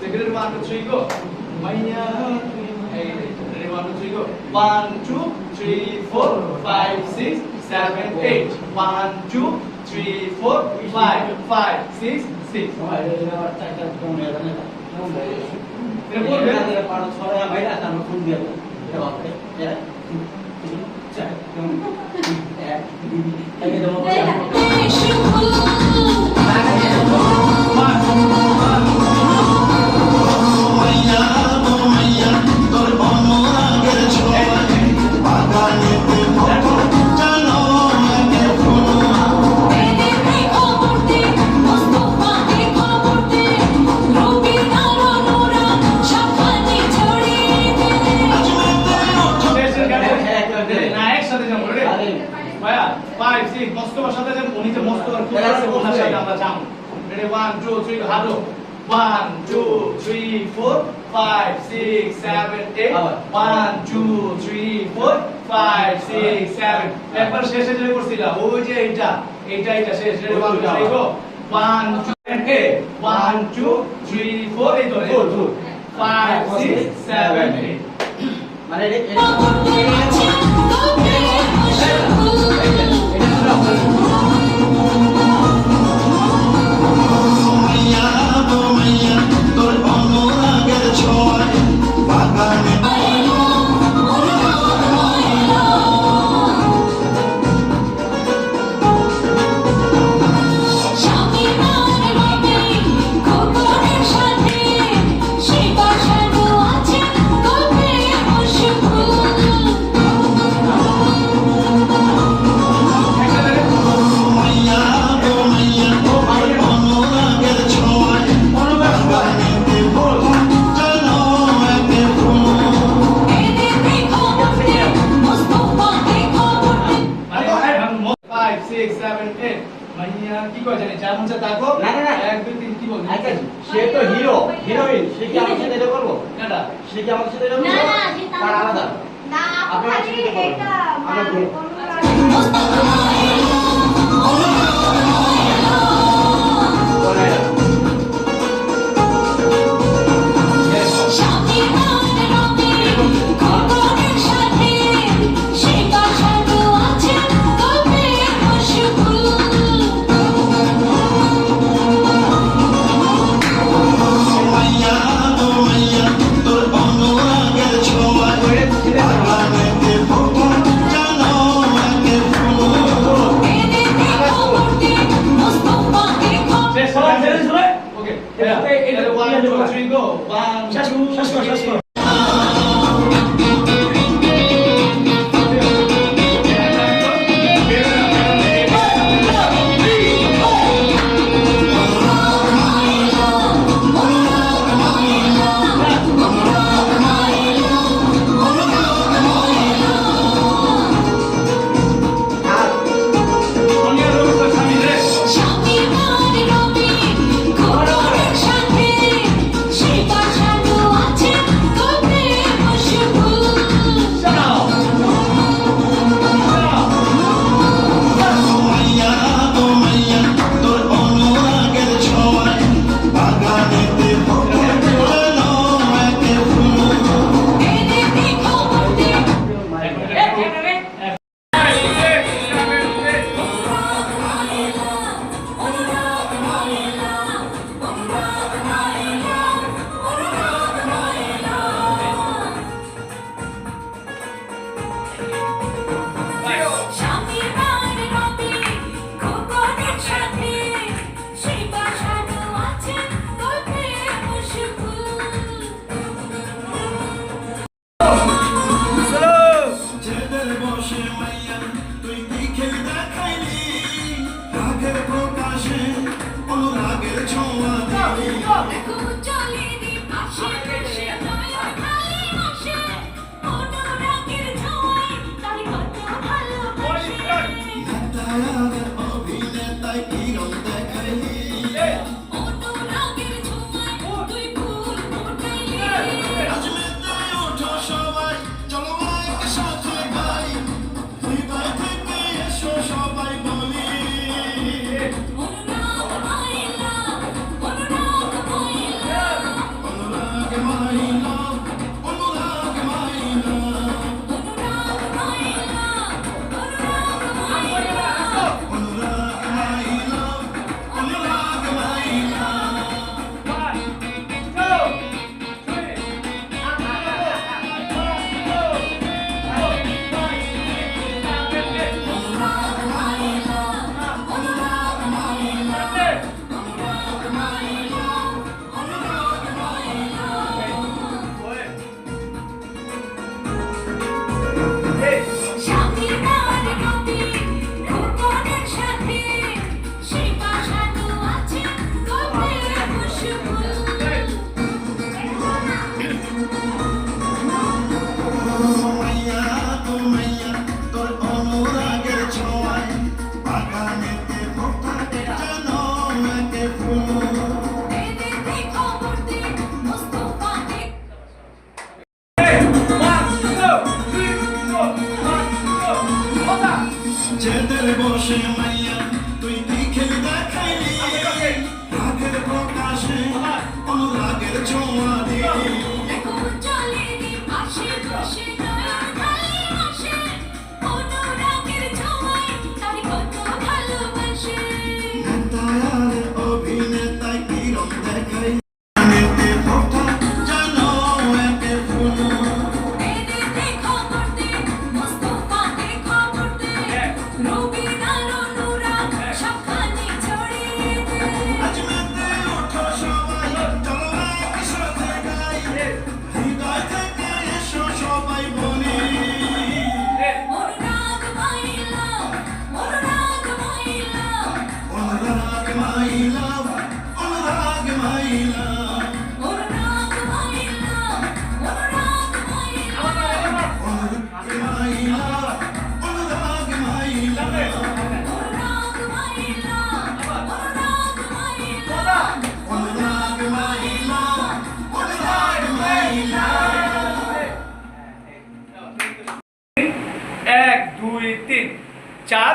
Segera rumah aku cuy go. Banyak. Hey, dari rumah aku cuy go. One, two, three, four, five, six, seven, eight. One, two, three, four, five, five, six, six. Thank you. 5 6 7 একবার শেষে যেটা করছিলা ওই যে এটা এটা এটা শেষ রেডি করো দেখো 1 2 1 2 3 4 এই তো 4 5 6 7 8 মানে এটা আচ্ছা দেখো না না না। এক দুই তিন কি বল আচ্ছা, সে তো হিরো হিরোইন সে কি আমার সাথে এটা করব? না সে কি আমার সাথে এটা করব? তার আলাদা। না আপনার সাথে এটা আমরা চলে জেদের বসে মাইয়া তুই দিখে দেখাইলি? রাগের প্রকাশে রাগের চোয়া দিলি চার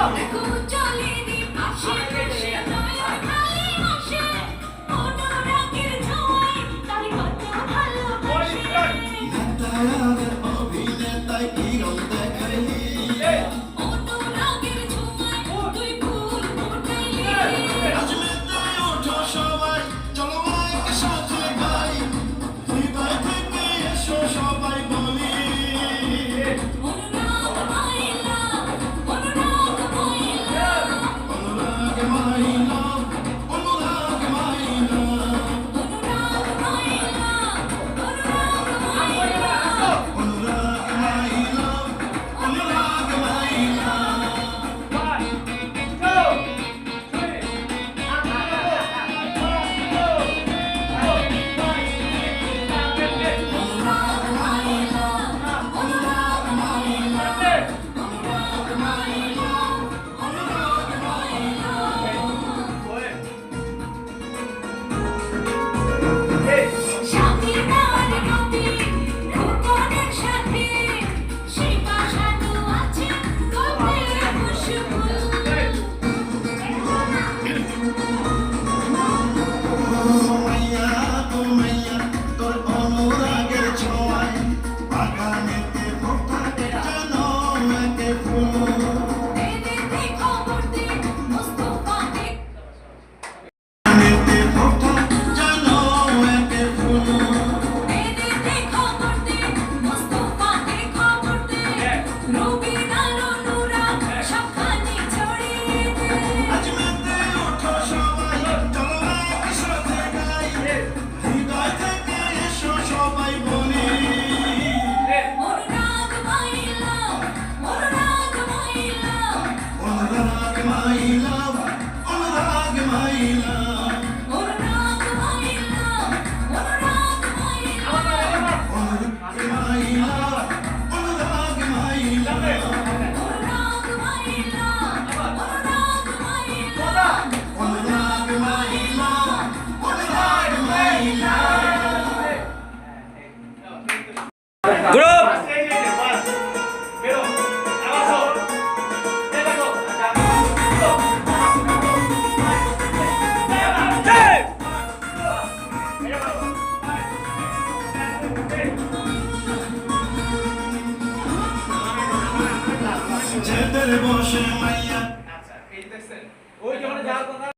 啊！বসে মাইয়া। আচ্ছা এই দেখছেন। ওই যখন যাওয়ার কথা